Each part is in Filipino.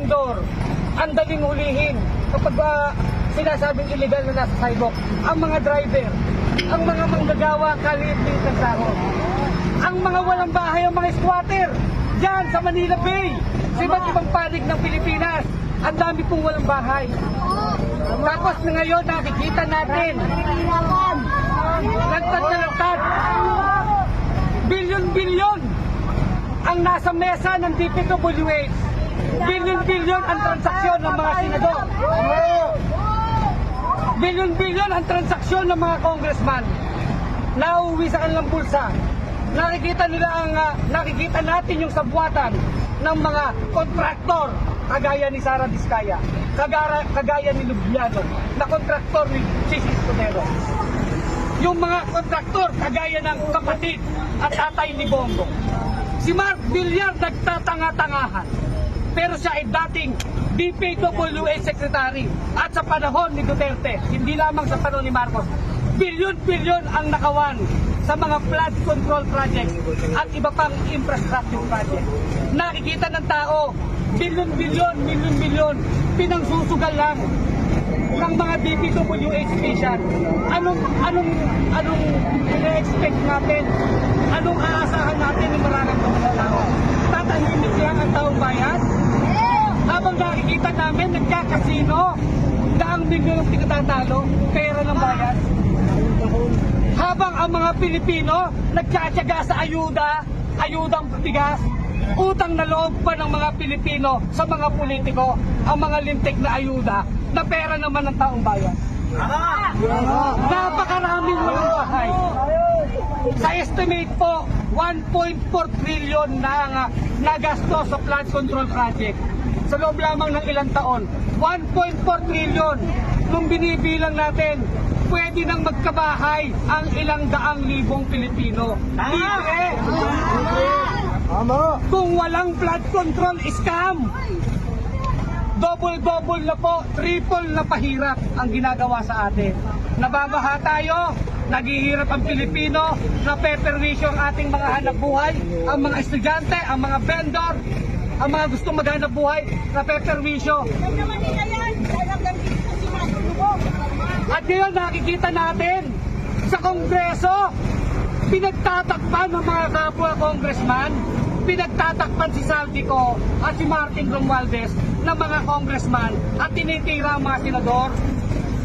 vendor, ang daling hulihin kapag ah, sinasabing illegal na nasa sidewalk. Ang mga driver, ang mga manggagawa, kaliit-liit ng sahod. Ang mga walang bahay, ang mga squatter, dyan sa Manila Bay, sa iba't ibang panig ng Pilipinas, ang dami pong walang bahay. Tapos na ngayon, nakikita natin, lagtad na lagtad, bilyon-bilyon ang nasa mesa ng DPWH. Bilyon-bilyon ang transaksyon ng mga senador. Bilyon-bilyon ang transaksyon ng mga congressman. Nauwi sa kanilang bulsa. Nakikita nila ang ah, nakikita natin yung sabwatan ng mga kontraktor kagaya ni Sara Diskaya, kagara, kagaya ni Lubiano, na kontraktor ni Chis Escudero. Yung mga kontraktor kagaya ng kapatid at tatay ni Bongo. Si Mark Villar nagtatanga-tangahan. Pero siya ay dating DPWA Secretary at sa panahon ni Duterte, hindi lamang sa panahon ni Marcos, bilyon-bilyon ang nakawan sa mga flood control project at iba pang infrastructure project. Nakikita ng tao, bilyon-bilyon, milyon-milyon, pinangsusugal lang ng mga DPWH station. Anong anong anong ina-expect natin? Anong aasahan natin ng mararamdaman ng tao? Tatahimik lang ang taong bayan? Nakikita namin nagkakasino, daang milyon ang pinatatalo, pera ng bayan. Habang ang mga Pilipino nagtsatsaga sa ayuda, ayudang bigas, utang na loob pa ng mga Pilipino sa mga politiko, ang mga lintik na ayuda na pera naman ng taong bayan. Napakaraming walang bahay. Sa estimate po, 1.4 trillion na ah, nagastos sa flood control project. Sa loob lamang ng ilang taon, 1.4 trillion nung binibilang natin, pwede nang magkabahay ang ilang daang libong Pilipino. Libre! Kung walang flood control scam, double-double na po, triple na pahirap ang ginagawa sa atin. Nababaha tayo, naghihirap ang Pilipino, napeperwisyo ang ating mga hanap buhay, ang mga estudyante, ang mga vendor, ang mga gustong maghanap buhay, napeperwisyo. At ngayon nakikita natin sa Kongreso, pinagtatakpan ng mga kapwa congressman, pinagtatakpan si Saldico at si Martin Romualdez ng mga congressman at tinitira ang mga senador.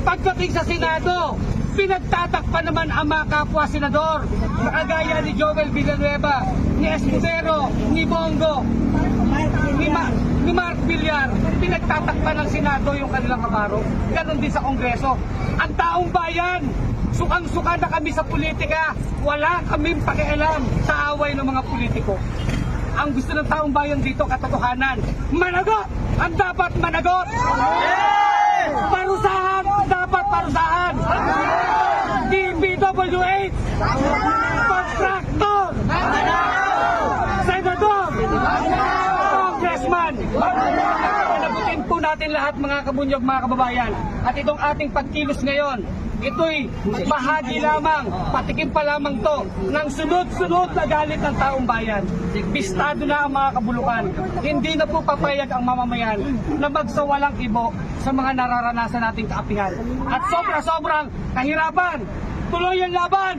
Pagdating sa Senado, pinagtatakpan naman ang mga kapwa senador, kagaya ni Joel Villanueva, ni Escudero, ni Bongo, ni, Ma- ni Mark Villar, pinagtatakpan ng Senado yung kanilang kabaro. Ganon din sa Kongreso. Ang taong bayan, sukang-suka na kami sa politika, wala kaming pakialam sa away ng mga politiko. Ang gusto ng taong bayan dito, katotohanan, managot! Ang dapat managot! Parusahan! Dapat parusahan! DPWH! Contractor! Senador! Congressman! Panabutin po natin lahat mga kabunyog, mga kababayan. At itong ating pagkilos ngayon, ito'y bahagi lamang, patikim pa lamang to ng sunod-sunod na galit ng taong bayan. Bistado na ang mga kabulukan. Hindi na po papayag ang mamamayan na magsawalang ibo sa mga nararanasan nating kaapihan. At sobra-sobrang kahirapan, tuloy ang laban!